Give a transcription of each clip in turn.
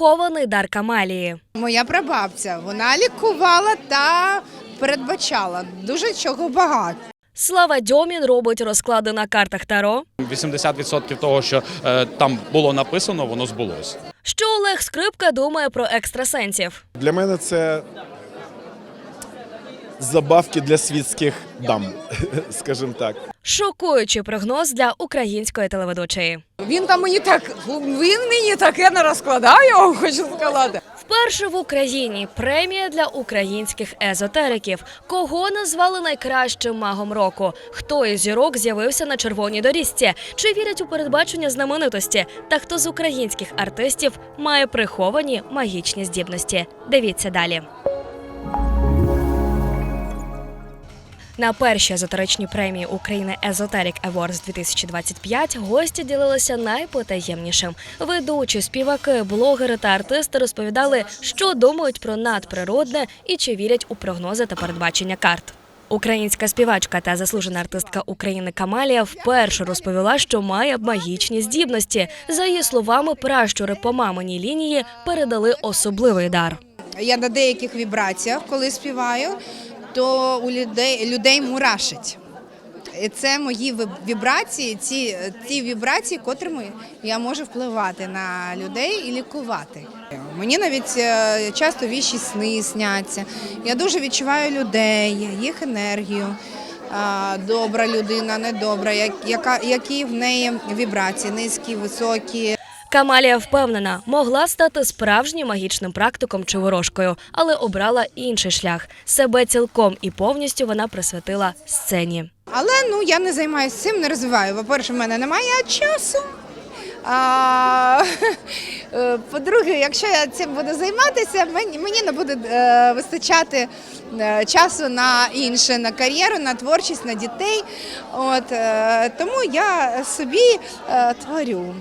прихований дар Камалії. Моя прабабця вона лікувала та передбачала дуже чого багато. Слава Дьомін робить розклади на картах Таро. 80% того, що е, там було написано, воно збулось. Що Олег Скрипка думає про екстрасенсів? Для мене це забавки для світських дам, скажімо так. Шокуючий прогноз для української телеведучої. Він там мені так він мені таке не розкладає, хочу сказати. Вперше в Україні премія для українських езотериків. Кого назвали найкращим магом року? Хто із зірок з'явився на червоній доріжці? Чи вірять у передбачення знаменитості? Та хто з українських артистів має приховані магічні здібності? Дивіться далі. На першій езотеричній премії України Esoteric Awards 2025 гості ділилися найпотаємнішим. Ведучі, співаки, блогери та артисти розповідали, що думають про надприродне і чи вірять у прогнози та передбачення карт. Українська співачка та заслужена артистка України Камалія вперше розповіла, що має магічні здібності. За її словами, пращури по маминій лінії передали особливий дар. Я на деяких вібраціях, коли співаю, то у людей, людей мурашить. Це мої вібрації, ці, ті вібрації, котрими я можу впливати на людей і лікувати. Мені навіть е, часто віші сни сняться. Я дуже відчуваю людей, їх енергію. Добра людина, недобра, як- яка, які в неї вібрації, низькі, високі. Камалія впевнена, могла стати справжнім магічним практиком чи ворожкою, але обрала інший шлях. Себе цілком і повністю вона присвятила сцені. Але ну я не займаюся цим, не розвиваю. По-перше, в мене немає часу. А, по-друге, якщо я цим буду займатися, мені, не буде е, вистачати е, часу на інше, на кар'єру, на творчість, на дітей. От, е, тому я собі творю.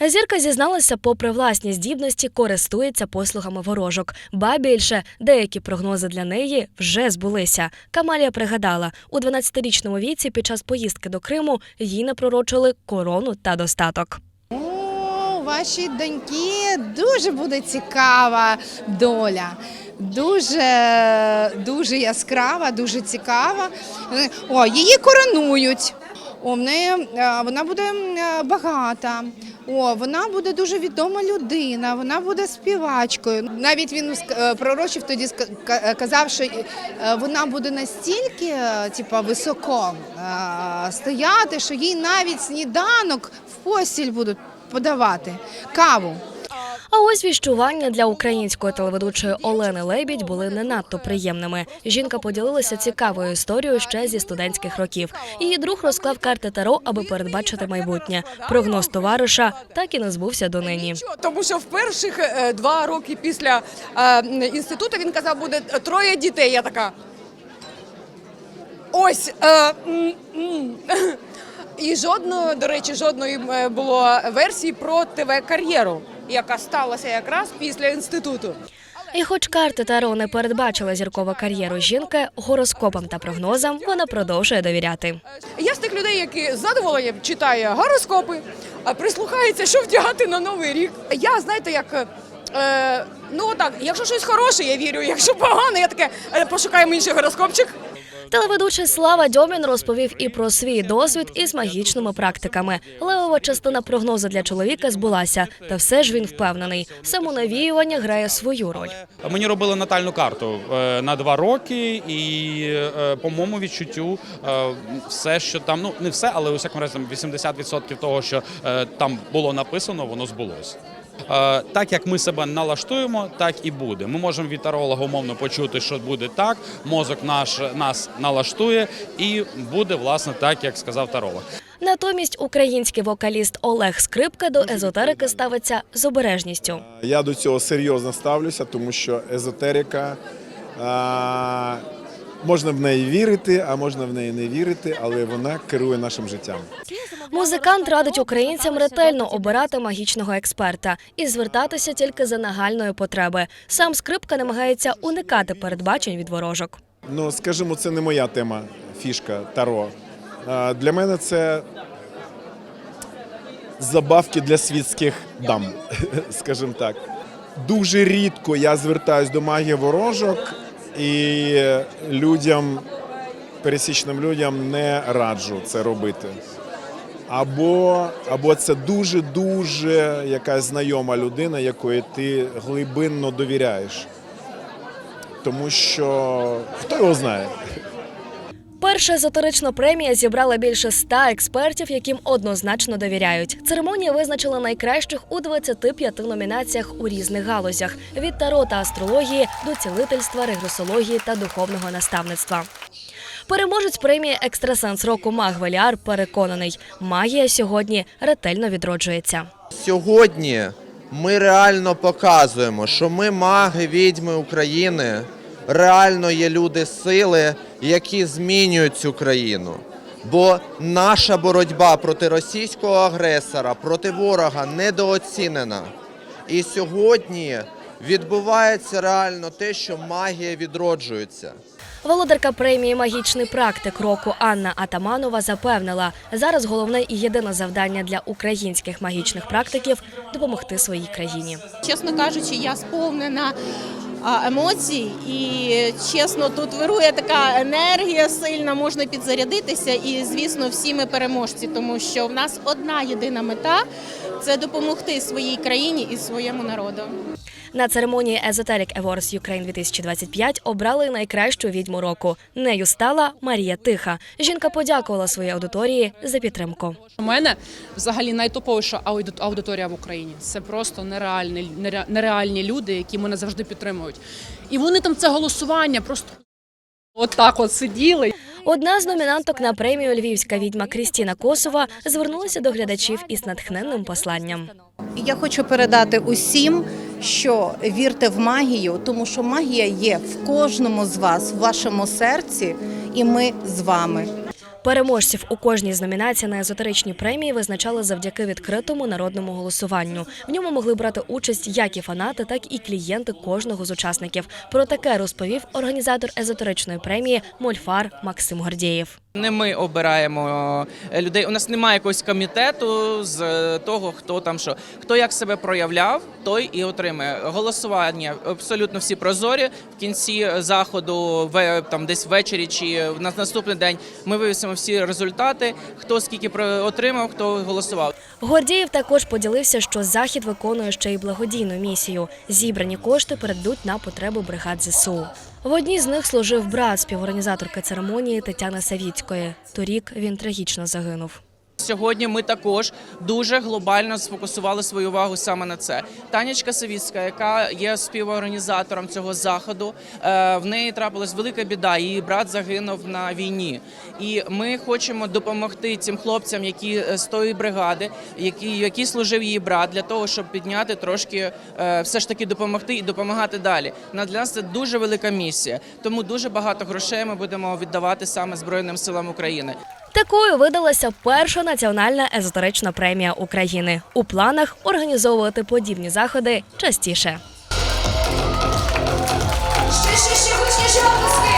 Зірка зізналася, попри власні здібності, користується послугами ворожок. Ба більше деякі прогнози для неї вже збулися. Камалія пригадала, у 12-річному віці під час поїздки до Криму їй напророчили корону та достаток. О, вашій доньки дуже буде цікава доля. Дуже, дуже яскрава, дуже цікава. О, її коронують. О, неї, е, вона буде е, багата. О, вона буде дуже відома людина, вона буде співачкою. Навіть він е, пророчив тоді казав, що вона буде настільки типа, високо стояти, що їй навіть сніданок в постіль будуть подавати каву. А ось віщування для української телеведучої Олени Лебідь були не надто приємними. Жінка поділилася цікавою історією ще зі студентських років. Її друг розклав карти Таро, аби передбачити майбутнє. Прогноз товариша так і не збувся донині. Тому що в перших е, два роки після е, інституту він казав, буде троє дітей. Я така. Ось. Е, м, м. І жодної, до речі, жодної е, було версії про ТВ-кар'єру, яка сталася якраз після інституту. І, хоч карти Таро не передбачили зіркову кар'єру жінки, гороскопам та прогнозам вона продовжує довіряти. Я з тих людей, які з задоволенням читає гороскопи, а прислухається, що вдягати на новий рік. Я знаєте, як. Е, ну так, якщо щось хороше, я вірю. Якщо погано, я таке е, пошукаємо інший гороскопчик. Телеведучий Слава Дьомін розповів і про свій досвід із магічними практиками. Левова частина прогнозу для чоловіка збулася, та все ж він впевнений, самонавіювання грає свою роль. Мені робили натальну карту е, на два роки, і е, по моєму відчуттю, е, все, що там, ну не все, але у всякому разі там 80% того, що там було написано, воно збулося. Е, Так як ми себе налаштуємо, так і буде. Ми можемо від таролога умовно почути, що буде так. Мозок наш нас налаштує, і буде власне так, як сказав таролог. Натомість український вокаліст Олег Скрипка до езотерики ставиться з обережністю. Я до цього серйозно ставлюся, тому що езотерика а, можна в неї вірити, а можна в неї не вірити, але вона керує нашим життям. Музикант радить українцям ретельно обирати магічного експерта і звертатися тільки за нагальної потреби. Сам скрипка намагається уникати передбачень від ворожок. Ну, скажімо, це не моя тема, фішка Таро. Для мене це забавки для світських дам, скажімо так. дуже рідко я звертаюсь до магії ворожок і людям, пересічним людям не раджу це робити. Або, або це дуже-дуже якась знайома людина, якої ти глибинно довіряєш. Тому що хто його знає? Перша езотерична премія зібрала більше ста експертів, яким однозначно довіряють. Церемонія визначила найкращих у 25 номінаціях у різних галузях: від таро та астрології до цілительства, регресології та духовного наставництва. Переможець премії Екстрасенс року Маг Веліар переконаний, магія сьогодні ретельно відроджується. Сьогодні ми реально показуємо, що ми маги відьми України. Реально є люди сили, які змінюють цю країну. Бо наша боротьба проти російського агресора, проти ворога недооцінена. І сьогодні відбувається реально те, що магія відроджується. Володарка премії Магічний практик року Анна Атаманова запевнила, зараз головне і єдине завдання для українських магічних практиків допомогти своїй країні. Чесно кажучи, я сповнена емоцій, і чесно, тут вирує така енергія сильна, можна підзарядитися. І звісно, всі ми переможці, тому що в нас одна єдина мета це допомогти своїй країні і своєму народу. На церемонії Esoteric Awards Ukraine 2025 обрали найкращу відьму року. Нею стала Марія Тиха. Жінка подякувала своїй аудиторії за підтримку. У мене взагалі найтоповіша ауди- аудиторія в Україні. Це просто нереальні, нереальні люди, які мене завжди підтримують. І вони там це голосування просто отак от сиділи. Одна з номінанток на премію Львівська відьма Крістіна Косова звернулася до глядачів із натхненним посланням. Я хочу передати усім, що вірте в магію, тому що магія є в кожному з вас, в вашому серці, і ми з вами. Переможців у кожній з номінацій на езотеричні премії визначали завдяки відкритому народному голосуванню. В ньому могли брати участь як і фанати, так і клієнти кожного з учасників. Про таке розповів організатор езотеричної премії Мольфар Максим Гордєєв. Не ми обираємо е, людей. У нас немає якогось комітету з е, того, хто там що. Хто як себе проявляв, той і отримає. Голосування абсолютно всі прозорі. В кінці заходу, ве- там десь ввечері чи на наступний день ми вивісимо всі результати. Хто скільки отримав, хто голосував. Гордієв також поділився, що захід виконує ще й благодійну місію. Зібрані кошти передадуть на потреби бригад ЗСУ. В одній з них служив брат співорганізаторки церемонії Тетяни Савіцької. Торік він трагічно загинув. Сьогодні ми також дуже глобально сфокусували свою увагу саме на це. Танечка Савіцька, яка є співорганізатором цього заходу, е, в неї трапилась велика біда. Її брат загинув на війні, і ми хочемо допомогти цим хлопцям, які е, з тої бригади, які, які служив її брат, для того, щоб підняти трошки, е, все ж таки допомогти і допомагати далі. На для нас це дуже велика місія. Тому дуже багато грошей ми будемо віддавати саме Збройним силам України. Такою видалася перша національна езотерична премія України. У планах організовувати подібні заходи частіше. Ще, ще, ще гучніше оплески!